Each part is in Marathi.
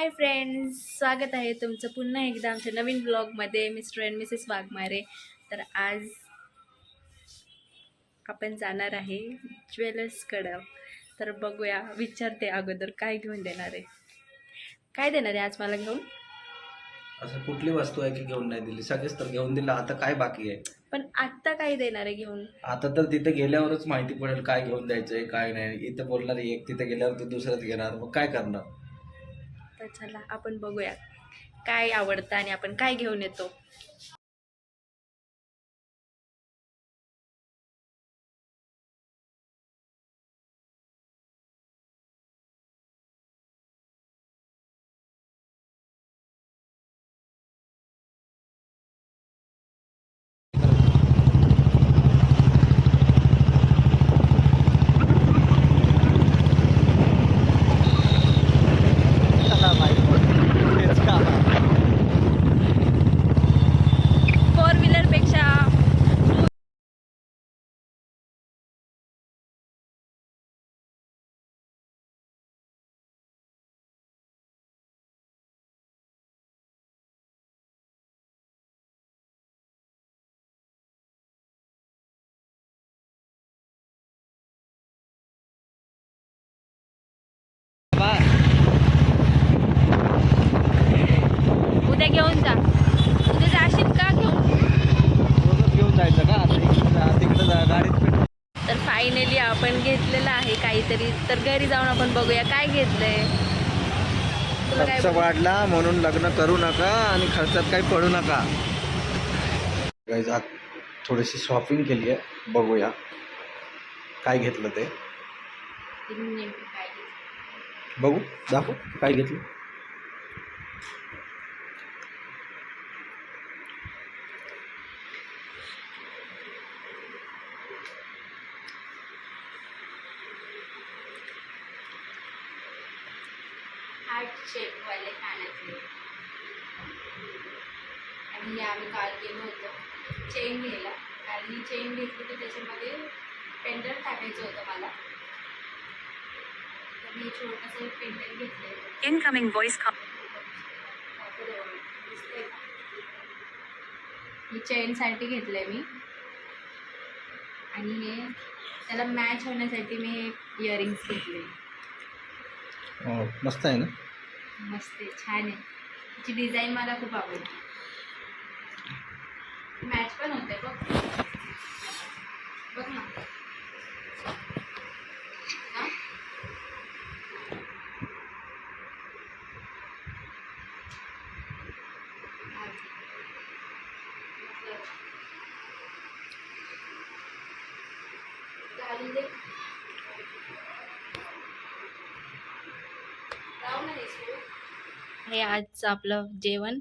हाय फ्रेंड्स स्वागत आहे तुमचं पुन्हा एकदा आमच्या नवीन ब्लॉगमध्ये मिस्टर अँड मिसेस वाघमारे. तर आज आपण जाणार आहे ज्वेलर्सकडं. तर बघूया विचारते अगोदर काय घेऊन देणार आहे. काय देणार आहे आज मला घेऊन? असं कुठली वस्तू आहे की घेऊन नाही दिली? सगळेच तर घेऊन दिलं. आता काय बाकी आहे? पण आत्ता काय देणार आहे घेऊन? आता तर तिथे गेल्यावरच माहिती पडेल काय घेऊन द्यायचंय काय नाही. इथं बोलणार एक तिथे गेल्यावर तू दुसरंच घेणार. मग काय करणार? तर चला आपण बघूया काय आवडतं आणि आपण काय घेऊन येतो फोर व्हीलरपेक्षा उद्या घेऊन जा उद्या जाशील का घेऊन घेऊन जायचं का तिकडे गाडीत तर फायनली आपण घेतलेलं आहे काहीतरी. तर घरी जाऊन आपण बघूया. काय घेतलंय? तुला काय खर्च वाढला म्हणून लग्न करू नका आणि खर्चात काही पडू नका. Guys, आज थोडीशी शॉपिंग केली आहे. बघूया. काय घेतलं ते? नेमकं काय घेतलं? बघू. दाखव. काय घेतलं? हार्ट शेपवाले कानातले आणि हे आम्ही काल गेलो होतो. चेन घ्यायला. कारण ही चेन घेतली तर त्याच्यामध्ये पेंडल टाकायचं होतं मला. तर मी छोटंसं पेंडल घेतलं Incoming voice call. ही चेनसाठी घेतलंय मी. आणि हे त्याला मॅच होण्यासाठी मी इयरिंग्स घेतले. हो, मस्त आहे ना? मस्त आहे छान आहे. तिची डिझाईन मला खूप आवडली. मॅच पण होते बघ बघ ना हा? घालून दे. लाव ना हे सूप. हे आजचं आपलं जेवण.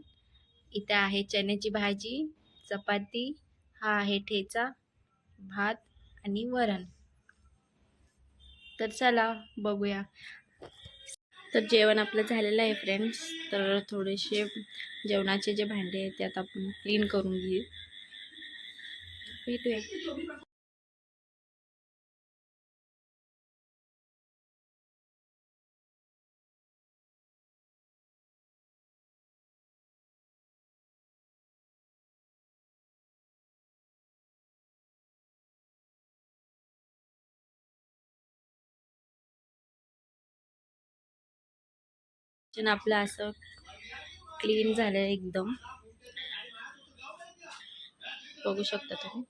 इथे आहे चण्याची भाजी चपाती हा आहे ठेचा भात आणि वरण. तर चला बघूया. तर जेवण आपलं झालेलं आहे फ्रेंड्स तर थोडेसे जेवणाचे जे भांडे आहेत ते आता आपण क्लीन करून घेऊ. भेटूया. किचन आपलं असं क्लीन झालं एकदम. बघू शकता तुम्ही.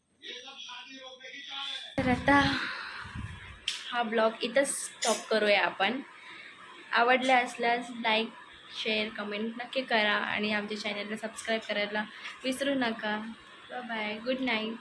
तर आता हा ब्लॉग इथंच स्टॉप करूया आपण. आवडले असल्यास लाईक शेअर कमेंट नक्की करा आणि आमच्या चॅनलला सबस्क्राईब करायला विसरू नका. Bye good night